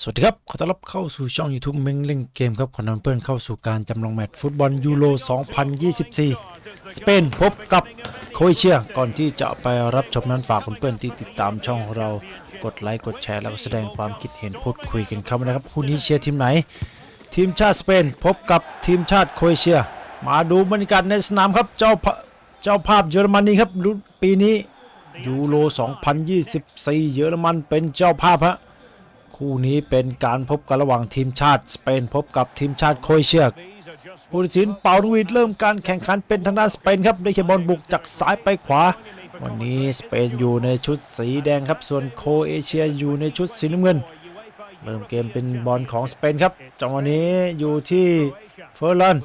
สวัสดีครับ ขอต้อนรับเข้าสู่ช่อง YouTube เม้งเล่นเกมครับขอนำเพื่อนเข้าสู่การจำลองแมตช์ฟุตบอลยูโร 2024 สเปนพบกับโครเอเชีย ก่อนที่จะไปรับชมนั้นฝากเพื่อนๆที่ติดตามช่องของเรากดไลค์กดแชร์แล้วก็แสดงความคิดเห็นพูดคุยกันเข้ามานะครับคู่นี้เชียร์ทีมไหน ทีมชาติสเปนพบกับทีมชาติโครเอเชีย มาดูบรรยากาศในสนามครับเจ้าเจ้าภาพเยอรมนีครับรุ่นปีนี้ยูโร 2024 เยอรมันเป็นเจ้าภาพฮะ คู่นี้เป็นการพบกันระหว่างทีมชาติสเปนพบกับทีมชาติโคเอเชียผู้ตัดสินเป่านกหวีดเริ่มการแข่งขันเป็นทางด้านสเปนครับได้เคบอลบุกจากซ้ายไปขวา วันนี้สเปนอยู่ในชุดสีแดงครับส่วนโคเอเชียอยู่ในชุดสีน้ำเงิน เริ่มเกมเป็นบอลของสเปนครับจังหวะนี้อยู่ที่เฟอร์ลัน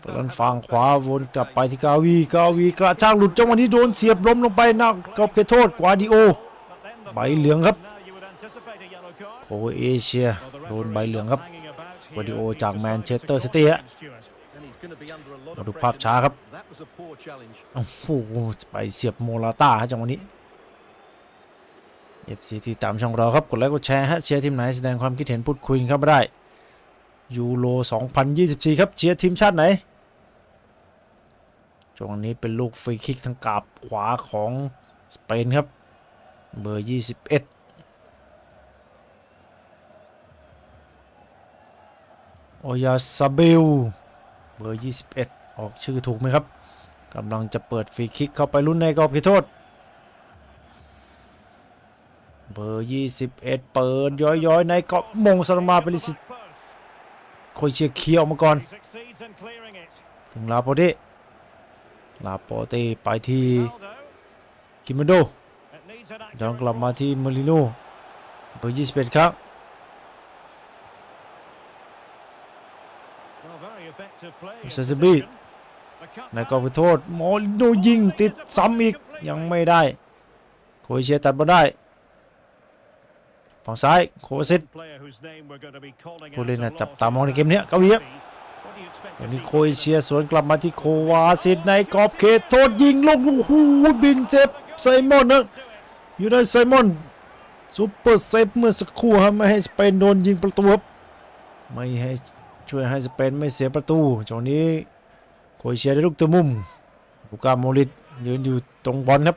เฟอร์ลันฝั่งขวาวนกลับไปที่กาวีกาวีกระชากหลุดจังหวะนี้โดนเสียบล้มลงไปนอกกอบเขตโทษกวาดิโอใบเหลืองครับ โครเอเชียโดนใบเหลืองครับกวาดิโอจากแมนเชสเตอร์ซิตี้ฮะมาดูภาพช้าครับโอ้โหไปเสียบโมลาต้าฮะจังหวะนี้ FC ที่ตามช่องเราครับ กดไลค์กดแชร์ฮะเชียร์ทีมไหนแสดงความคิดเห็นพูดคุยกันเข้ามาได้ยูโร2024 ครับเชียร์ทีมชาติไหนช่วงนี้เป็นลูกฟรีคิกทางกาบขวาของสเปนครับเบอร์ 21 โอยาซาเบลเบอร์ 21 ออกชื่อถูกไหมครับกำลังจะเปิดฟรีคิกเข้าไปลุ้นในกรอบเขตโทษ เบอร์ 21 เปิดย้อยๆ ในกรอบมงสลมาเปริสิตโคยเชียร์เคียออกมาก่อน ถึงลาโปเต้ลาโปเต้ไปที่คิมโดย้อนกลับมาที่มาริโนเบอร์ 21 ครับ เซซบีในกอบเขตโทษมอริโนยิงติดซ้ำอีกยังไม่ได้โคเชียตัดมาได้ฝั่งซ้ายโควาซิตผู้เล่นน่ะจับตามองในเกมนี้เกาหลีครับวันนี้โคเชียสวนกลับมาที่โควาซิตในกรอบเขตโทษยิงลงโอ้โหบินเซฟไซมอนนะอยู่ในไซมอนซูเปอร์เซฟเมื่อสักครู่ครับไม่ให้สเปนโดนยิงประตูครับไม่ให้ ช่วยให้สเปนไม่เสียประตูจังหวะนี้โคเชียได้ลูกตัวมุมลูกาโมริตยืนอยู่ตรงบอลครับ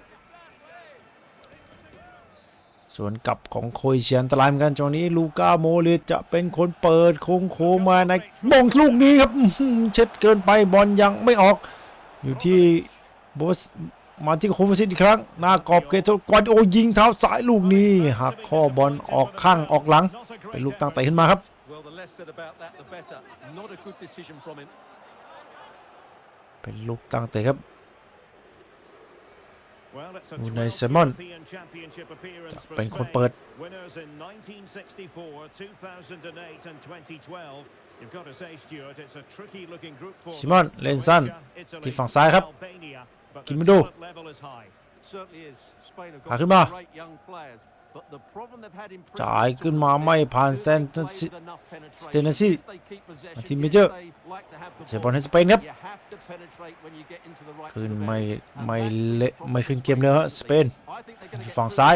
ส่วนกลับของโครเชียอันตรายเหมือนกันจังนี้ลูกาโมริตจะเป็นคนเปิดโค้งโค้งมาในบงลูกนี้ครับเช็ดเกินไปบอลยังไม่ออก อยู่ที่โบสมาที่โคฟซิตอีกครั้ง หน้ากรอบเกตกวาดโอยิงเท้าซ้ายลูกนี้หักข้อบอลออกข้างออกหลัง เป็นลูกตั้งเตะขึ้นมาครับ เป็นลูกตั้งเตะครับอยู่ในเซมอนจะเป็เป็นนคคนนเปิเปิดดซิมอน เลนสันที่ฝั่งซ้ายครับ กิกินนไม่ไม่ดูดูพาขึ้นมา จ่ายขึ้นมาไม่ผ่านเซนสสเตเตนนซี่ซี่มามาที่ที่เมเมเจเจออร์ร์เสียบอลให้สเปนครับคืคืนนไม่ไม่ไม่ไม่เละเละไม่ไม่ขึ้ขึ้นนเกเกมมเลเลยยฮะฮะสสเปเปนนฝั่ฝั่งงซ้าซ้ายย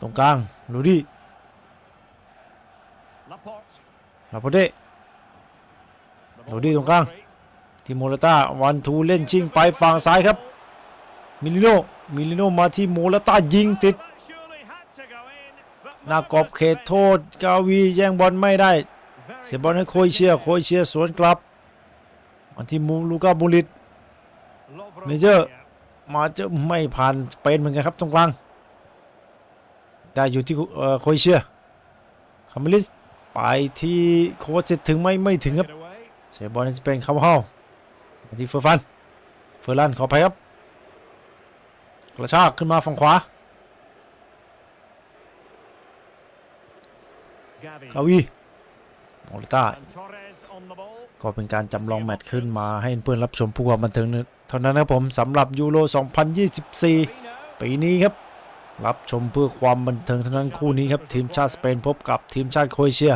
ตรงกลางลูดี้ลาโปเต้ดูดีตรงกลางที่โมราต้าวันทูเล่นชิงไปฝั่งซ้ายครับ มิลิโนมิลิโนมาที่โมราต้ายิงติดหน้ากรอบเขตโทษกาวีแย่งบอลไม่ได้ เสียบอลให้โครเชียโครเชียสวนกลับมาที่มูลูกาบูลิตเมเจอร์มาเจอไม่ผ่านเปนเหมือนกันครับตรงกลาง ได้อยู่ที่โครเชียคามิลิสไปที่โควาซิตถึงไม่ไม่ถึงครับเสียบอลในสเปนเข้าเข้ามาที่เฟอร์ฟันเฟอร์ลันขอไปครับ กระชากขึ้นมาฝั่งขวากาวีโมลต้าก็เป็นการจำลองแมตช์ขึ้นมาให้เพื่อนรับชมผู้ความบันเทิงเท่านั้นนะครับผมสำหรับยูโร 2024 ปีนี้ครับ รับชมเพื่อความบันเทิงเท่านั้นคู่นี้ครับ ทีมชาติสเปนพบกับทีมชาติโครเอเชีย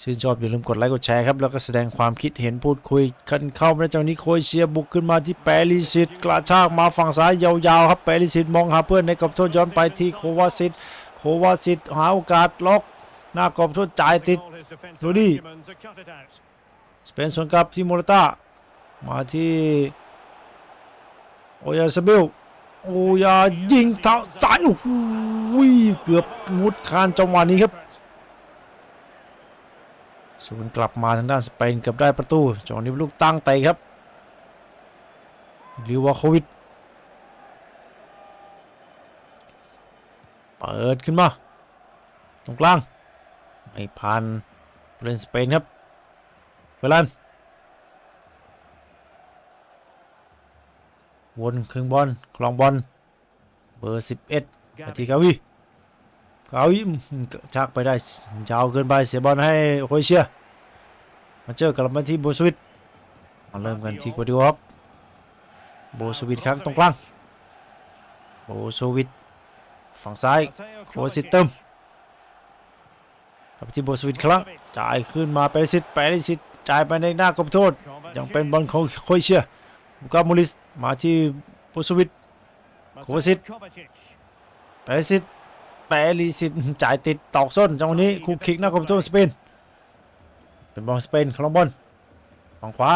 ชื่นชอบอย่าลืมกดไลค์กดแชร์ครับ แล้วก็แสดงความคิดเห็นพูดคุยกันเข้ามาในจังนี้โครเอเชียบุกขึ้นมาที่แปริสิตกระชากมาฝั่งซ้ายยาวๆครับแปริสิตมองหาเพื่อนในกรอบโทษย้อนไปที่โควาซิตโควาสิตหาโอกาสล็อกหน้ากรอบโทษจ่ายติดดูดิสเปนสวนกลับที่โมรต้ามาที่โอยาซาเบลโอยายิงเท้าซ้ายโอ้โหเกือบมุดคานจังหวะนี้ครับ สวนกลับมาทางด้านสเปนเกือบได้ประตูจังหวะนี้ลูกตั้งเตะครับลิวาโควิดเปิดขึ้นมา ตรงกลางไม่ผ่านเล่นสเปนครับเฟลันวนครึ่งบอลคลองบอลเบอร์ 11นาทีกาวี กาวีอื้อหือชักไปได้ยาวเกินไปเสียบอลให้โคเชียมาเจอกลับมาที่โบสวิตมาเริ่มกันที่กวดิโอครับโบสวิตครั้งตรงกลางโบสวิตฝั่งซ้ายโคสิตเติมกลับที่โบสวิตครั้งจ่ายขึ้นมาเปริสิตเปริสิตจ่ายไปในหน้ากรอบโทษยังเป็นบอลของโคเชียลูกามูลิสมาที่โบสวิตโคสิตเปริสิต เปริสิตจ่ายติดตอกส้นจังหวะนี้คูคิกหน้ากรอบโทษสเปนเป็นบอลสเปนคลองบอลฝั่งขวา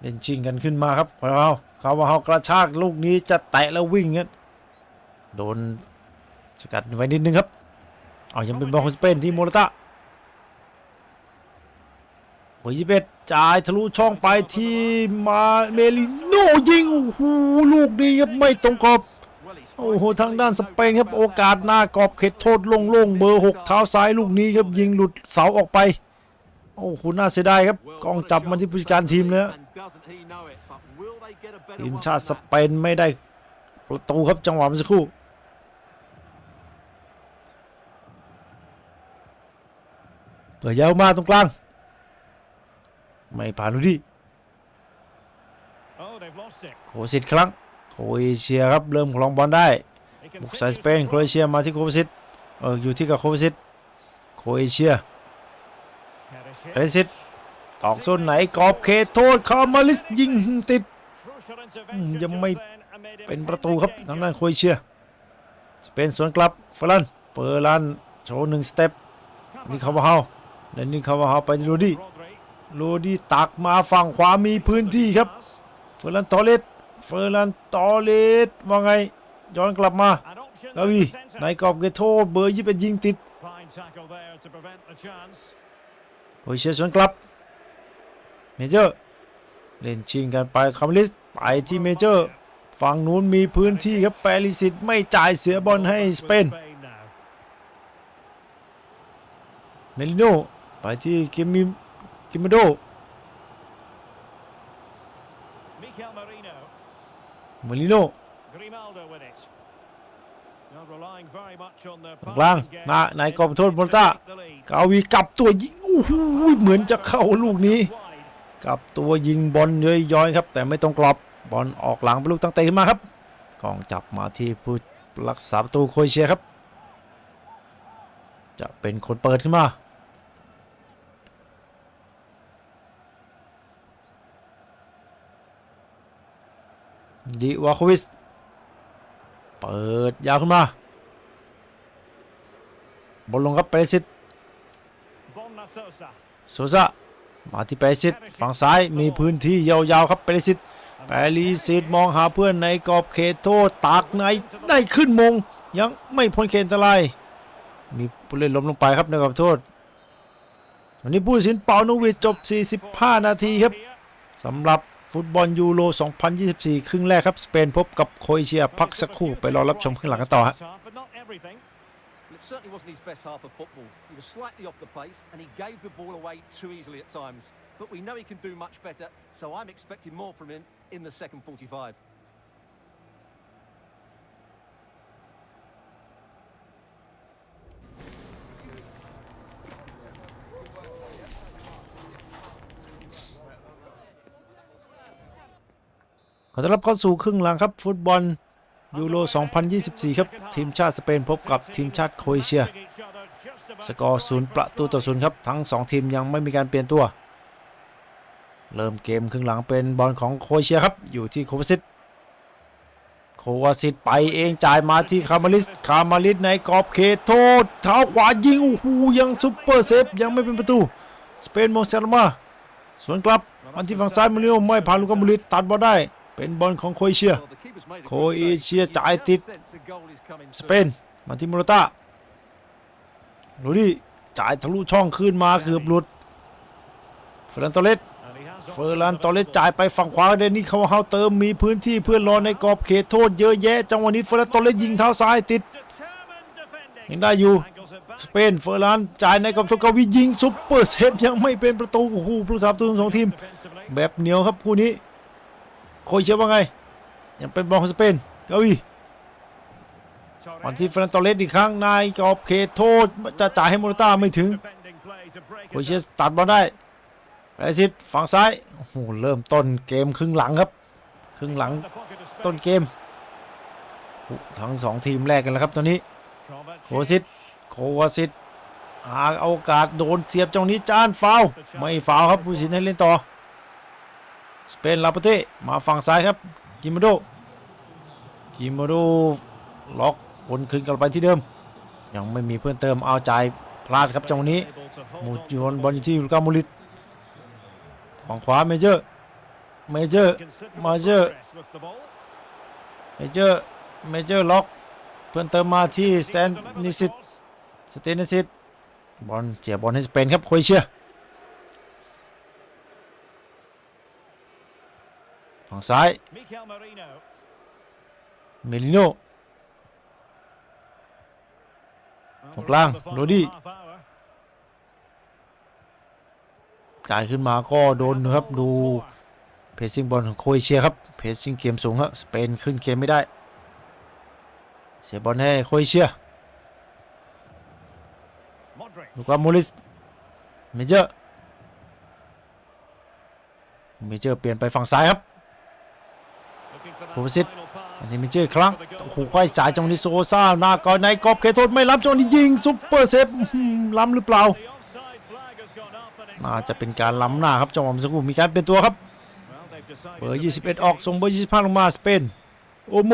เล่นชิงกันขึ้นมาครับคาร์วาลคาร์วาลกระชากลูกนี้จะแตะแล้ววิ่งเงี้ยโดนสกัดไว้นิดนึงครับเอายังเป็นบอลของสเปนที่โมราตาเบอร์ยี่สิบเอ็ดจ่ายทะลุช่องไปที่มาเมลิโนยิงโอ้โหลูกนี้ครับไม่ตรงกรอบ โอ้โหทางด้านสเปนครับโอกาสหน้ากรอบเขตโทษโล่งๆเบอร์หกเท้าซ้ายลูกนี้ครับยิงหลุดเสาออกไปโอ้โหน่าเสียดายครับกองจับมาที่ผู้จัดการทีมเลยทีมชาติสเปนไม่ได้ประตูครับจังหวะเมื่อสักครู่เปิดยาวมาตรงกลาง ไม่ผ่านดูดิโคสิตครั้ง โครเอเชียครับเริ่มครองบอลได้บุกใส่สเปนโครเอเชียมาที่โคสิตเอออยู่ที่กับโคสิตโครเอเชียเรซิตตอกโซนไหนกรอบเขตโทษคาร์มาลิสยิงติดยังไม่เป็นประตูครับทางด้านโครเอเชียสเปนสวนกลับฟลันเปิดลันโชว์หนึ่งสเต็ปนี่คาร์วาฮาและนี่คาร์วาฮาไปโรดี้โรดี้ตักมาฝั่งขวามีพื้นที่ครับเฟอร์ลันตอเลส เฟอร์ลันตอเลสว่าไง ย้อนกลับมาลาวีในกรอบเกโทษเบอร์ยี่เป็นยิงติดโครเอเชียสวนกลับ เมเจอร์ เล่นชิงกันไปคาร์ลิส ไปที่เมเจอร์ ฝั่งนู้นมีพื้นที่ครับแปริสิตไม่จ่ายเสียบอลให้สเปน เมลิโนไปที่กิมมิกิมโดเมลิโนตรงกลางหน้าในกรอบโทษโมต้ากาวีกลับตัวยิงโอ้โหเหมือนจะเข้าลูกนี้กลับตัวยิงบอลย้อยๆครับ แต่ไม่ตรงกรอบบอลออกหลังเป็นลูกตั้งเตะขึ้นมาครับกองจับมาที่ผู้รักษาประตูโครเอเชียครับ จะเป็นคนเปิดขึ้นมา ดิวาโควิส เปิดยาวขึ้นมาบอลลงครับเปรซิตโซซามาที่เปรซิตฝั่งซ้ายมีพื้นที่ยาวๆครับเปรซิตเปรซิตมองหาเพื่อนในกรอบเขตโทษตากในได้ขึ้นมง ยังไม่พ้นเขตอันตรายมีผู้เล่นล้มลงไปครับในกรอบโทษวันนี้ผู้สินเปาโนวิจบ 45 นาทีครับสำหรับ ฟุตบอลยูโร 2024 ครึ่งแรกครับ สเปนพบกับโครเอเชียพักสักครู่ไปรอรับชมครึ่งหลังกันต่อฮะ It certainly wasn't his best half of football. He was slightly off the pace and he gave the ball away too easily at times. But we know he can do much better, so I'm expecting more from him in the second 45. ต้อนรับเข้าสู่ครึ่งหลังครับ ฟุตบอลยูโร 2024 ครับ ทีมชาติสเปนพบกับทีมชาติโครเอเชีย สกอร์ศูนย์ประตูต่อศูนย์ครับ ทั้ง 2 ทีมยังไม่มีการเปลี่ยนตัว เริ่มเกมครึ่งหลังเป็นบอลของโครเอเชียครับ อยู่ที่โควัซิตโควาซิตไปเองจ่ายมาที่คามาลิส คามาลิสในกรอบเขตโทษ เท้าขวายิงโอ้โหยังซุปเปอร์เซฟยังไม่เป็นประตู สเปนโมเซลมาสวนกลับมันที่ฝั่งซ้ายมาริโอไม่ผ่านลูกามูลิตตัดบอลได้ เป็นบอลของโครเอเชีย Well, the keeper's made a โครเอเชียจ่ายติด sense a goal is coming สเปนมาที่โมราตาดูดิจ่ายทะลุช่องขึ้นมาเกือบหลุดเฟอร์นันโตเลสเฟอร์นันโตเลสจ่ายไปฝั่งขวาเดนนี่เขาเฮาเติมมีพื้นที่เพื่อนรอในกรอบเขตโทษเยอะแยะจังหวะนี้เฟอร์นันโตเลสยิงเท้าซ้ายติดยังได้อยู่สเปนเฟอร์นันจ่ายในกรอบโทษกวียิงซุปเปอร์เซฟยังไม่เป็นประตูโอ้โหผู้สาประตูทั้งสองทีม แบบเหนียวครับคู่นี้ โคยเชื่อว่าไง ยังเป็นบอลของสเปนกวีวันที่เฟรนโตเลสอีกครั้งในกรอบเขตโทษจะจ่ายให้โมราต้าไม่ถึงโคเชสตัดบอลได้แอซิดฝั่งซ้ายโอ้โหเริ่มต้นเกมครึ่งหลังครับ ครึ่งหลังต้นเกมโอ้โหทั้งสองทีมแรกกันแล้วครับตอนนี้โควาซิตโควาซิตหาโอกาสโดนเสียบจังนี้จานฟาวล์ไม่ฟาวล์ครับผู้สินให้เล่นต่อ สเปนลาปเต้มาฝั่งซ้ายครับกิมาโดกิมาโดล็อกวนคืนกลับไปที่เดิม ยังไม่มีเพื่อนเติมเอาใจายพลาดครับจังหวะนี้มูโยนบอลอยู่ที่ลูกามูลิตฝั่งขวาเมเจอร์เมเจอร์มาเจอร์เมเจอร์เมเจอร์ล็อกเพื่อนเติมมาที่สแตนนิสิตสเตนนิสิตบอลเสียบอลให้สเปนครับโครเอเชีย ฝั่งซ้ายเมลิโนตรงกลางโรดี้จ่ายขึ้นมาก็โดนนะครับดูเพซซิ่งบอลของโครเอเชียครับเพซซิ่งเกมสูงครับสเปนขึ้นเกมไม่ได้ เสียบอลให้โครเอเชียลูกามูลิสเมเจอร์เมเจอร์เปลี่ยนไปฝั่งซ้ายครับ โควิซิตอันนี้มเจอร์อีกครั้งโอ้โหค่อยจ่ายจังนี้โซซ่าหน้าก่อนในกรอบเขตโทษไม่รับจังนี้ยิงซุปเปอร์เซฟล้ำหรือเปล่าน่าจะเป็นการล้ำหน้าครับจังหวะเมื่อสักครู่มีการเปลี่ยนตัวครับเบอร์21 ออกส่งเบอร์25 ลงมาสเปนโอโม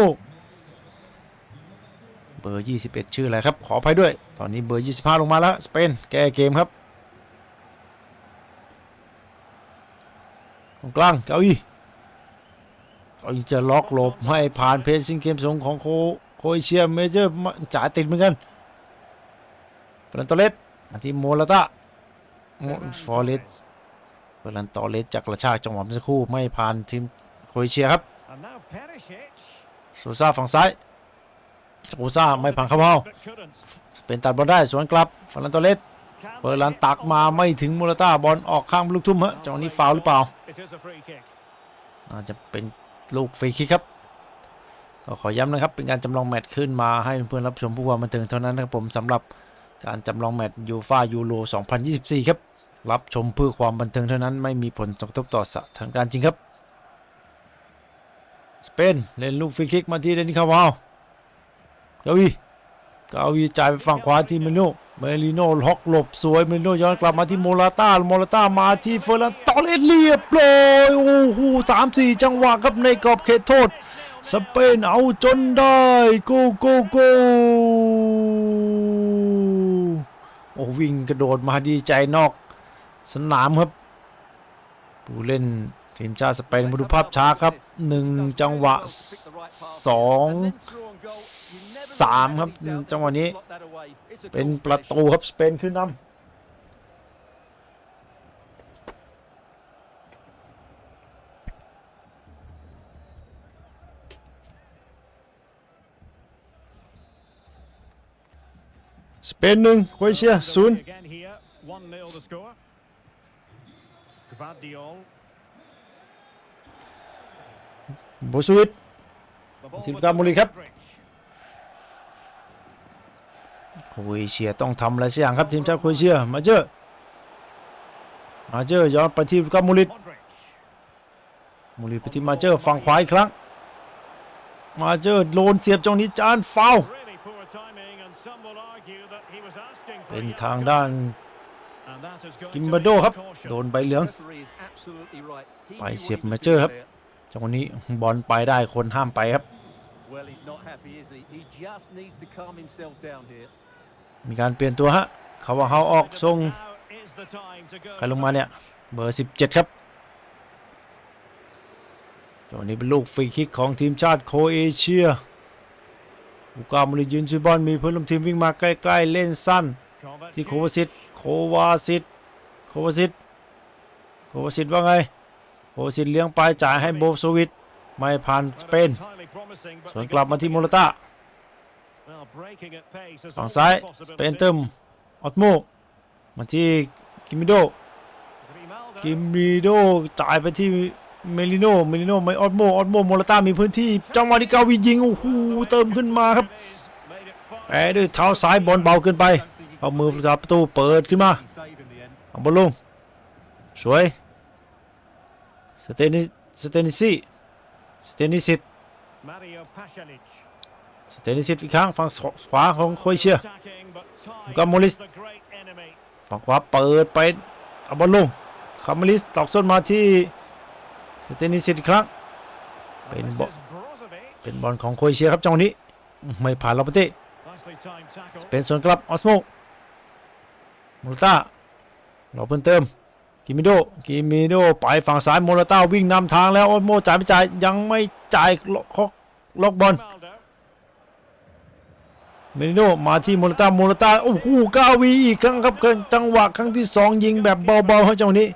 เบอร์21 ชื่ออะไรครับ ขออภัยด้วย ตอนนี้เบอร์ 25 ลงมาแล้วสเปนแก้เกมครับตรงกลางเก้าอี้เก้าอี้ จะล็อกหลบให้ผ่านเพจซิงเกมสูงของโคโคเอเชียเมเจอร์จ่าติดเหมือนกันเฟรนโตเลสมาที่โมลาตาฟอร์เรสเฟร์นันตอเลสจากกระชากจังหวะเมื่อสักครู่ไม่ผ่านทีมโคเอเชียครับโซซ่าฝั่งซ้ายโซซ่าไม่ผ่านเข้าเป้าเป็นตัดบอลได้สวนกลับเฟอร์นันตอเลสเฟอร์นันตักมาไม่ถึงมูราต้าบอลออกข้างลูกทุ่มฮะจังหวะนี้ฟาวหรือเปล่าน่าจะเป็น ลูกฟรีคิกครับก็ขอย้ำนะครับ เป็นการจำลองแมตช์ขึ้นมาให้เพื่อนรับชมผู้ว่าบันเทิงเท่านั้นนะครับผมสำหรับการจำลองแมตช์ยูฟายูโร 2024 ครับ รับชมเพื่อความบันเทิงเท่านั้นไม่มีผลกระทบต่อสถานการณ์จริงครับ สเปนเล่นลูกฟรีคิกมาที่เดนิคาวาวกาวีกาวีจ่ายไปฝั่งขวาที่มลิโน เมลิโนล็อกหลบสวยเมลิโน่ย้อนกลับมาที่โมราต้าโมราต้ามาที่เฟอร์นันตอเลสเรียบร้อยโอ้โหสามสี่จังหวะครับในกรอบเขตโทษ สเปนเอาจนได้โกโกโกโอ้วิ่งกระโดดมาดีใจนอก สนามครับ ผู้เล่นทีมชาติสเปนมาดูภาพช้าครับหนึ่งจังหวะสอง สามครับ จังหวะนี้ เป็นประตูครับสเปนขึ้นนำสเปนหนึ่งโครเอเชียศูนย์1-0 the score. Gvardiol. โบสวิต The ball Tim with Kamuli ครับโครเอเชียต้องทำอะไรสักอย่างครับทีมชาติโครเอเชียมาเจอมาเจอย้อนไปที่กามูลิตมูลิตไปที่มาเจอฝั่งขวาอีกครั้งมาเจอโดนเสียบจังนี้จานฟาวเป็นทางด้านคิมบาโดครับโดนใบเหลืองไปเสียบมาเจอครับ จังหวะนี้บอลไปได้คนห้ามไปครับ Well, he's not happy, is he? He just needs to calm himself down here. มีการเปลี่ยนตัวฮะเขาว่าเขาออกทรง Now is the time to go ใครลงมาเนี่ย เบอร์ 17 ครับจังหวะนี้เป็นลูกฟรีคิกของทีมชาติโครเอเชียลูกามูริยืนชูบอลมีเพื่อนร่วมทีมวิ่งมาใกล้ๆ เล่นสั้น ที่โควาซิตโควาซิตโควาซิตโควาซิตว่าไง โควาซิตเลี้ยงไปจ่ายให้โบโซวิตไม่ผ่านสเปนสวนกลับมาที่โมราตาฝั่งซ้ายสเปนเติมออตโมมาที่กิมิโดกิมิโดจ่ายไปที่เมลิโนเมลิโนไม่ออตโมออตโมโมราตามีพื้นที่จังหวะที่กาวียิงโอ้โหเติมขึ้นมาครับแปะด้วยเท้าซ้ายบอลเบาเกินไปเอามือประตูเปิดขึ้นมา He saved in the end. เอาบอลลงสวย สเตนิสเตนิซีสเตนิสิต Mario Pasalic สเตนิสิตอีกครั้งฝั่งขวาของโครเอเชีย attacking but time Luka Modric. the great enemy ฝั่งขวาเปิดไปเอาบอลลงคามาลิสตอกส้นมาที่สเตนิสิตอีกครั้งเป็น This บอล is Brozovic เป็นบอลของโครเอเชียครับจังหวะนี้ไม่ผ่านลาปเต้ nicely timed tackle เป็นส่วนกลับออสโมโมราต้าเราเพิ่มเติม กิมิโดกิมิโดไปฝั่งซ้ายโมราต้าวิ่งนำทางแล้วออโมจ่ายไม่จ่ายยังไม่จ่ายล็อกล็อกบอลเมริโนมาที่โมราต้าโมราต้าโอ้โหกาวีอีกครั้งครับจังหวะครั้งที่สองยิงแบบเบาๆครับจังหวะนี้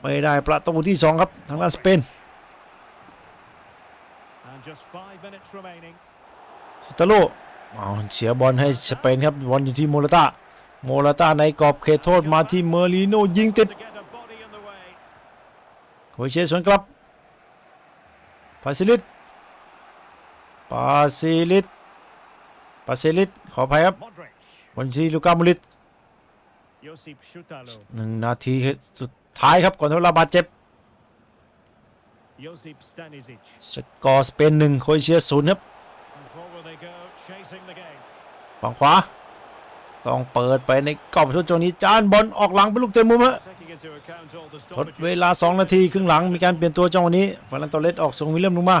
ไม่ได้ประตูที่สองครับทางด้านสเปนสเตโลเอาเสียบอลให้สเปนครับบอลอยู่ที่โมราต้า โมราต้าในกรอบเขตโทษมาที่เมอริโนยิงติด to get a body in the way โครเอเชียสวนกลับปาซิลิตปาซิลิตปาซิลิตขออภัยครับ Modric วันที่ลูกามูลิต Josip Šutalo หนึ่งนาทีสุดท้ายครับก่อนที่เวลาบาดเจ็บ Josip Stanisic สกอร์สเปนหนึ่งโครเอเชียศูนย์ครับ and forward they go chasing the game ฝั่งขวา ต้องเปิดไปในกรอบชุดตรงนี้จานบอลออกหลังเป็นลูกเต็มมุมฮะทดเวลา 2 นาทีครึ่งหลังมีการเปลี่ยนตัวจังหวะนี้ฟาลันโตเลสออกทรงวิลเลียมลงมา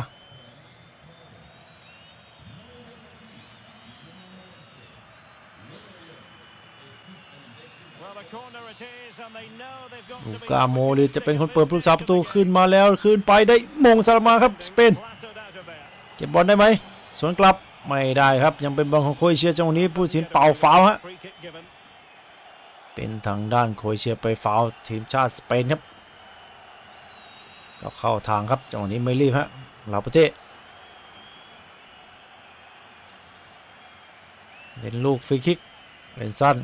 ลูกาโมลิจะเป็นคนเปิดผู้รักษาประตูขึ้นมาแล้วขึ้นไปได้มงซาลามาครับสเปนเก็บบอลได้ไหมสวนกลับไม่ได้ครับยังเป็นบอลของโคเอเชียจังหวะนี้ผู้สินเป่าฟาวฮะ เป็นทางด้านโคเอเชียไปฟาวทีมชาติสเปนครับก็เข้าทางครับจังหวะนี้ไม่รีบฮะลาปเต้เป็นลูกฟรีคิกเล่นสั้น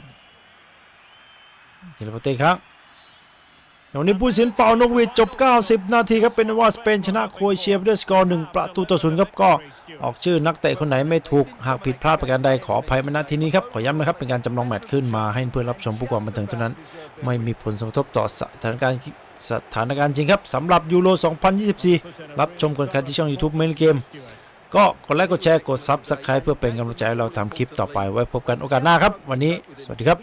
ทีลาปเต้ครับ วะนี้ผู้สินเป่านกหวีดจบ 90 นาทีครับเป็นว่าสเปนชนะโครเอเชียด้วยสกอร์1ประตูต่อศูนย์ครับก็ออกชื่อนักเตะคนไหนไม่ถูกหากผิดพลาดประการใดขออภัยมาณที่นี้ครับขอย้ำนะครับเป็นการจำลองแมตช์ขึ้นมาให้เพื่อนรับชมผู้ความบันเทิงเท่านั้น ไม่มีผลกระทบต่อสถานการณ์สถานการณ์จริงครับสำหรับยูโร 2024 รับชมกันที่ช่อง YouTube เมนเกมก็กดไลค์กดแชร์กดซับสไคร b e เพื่อเป็นกำลังใจให้เราทำคลิปต่อไปไว้พบกันโอกาสหน้าครับ วันนี้สวัสดีครับ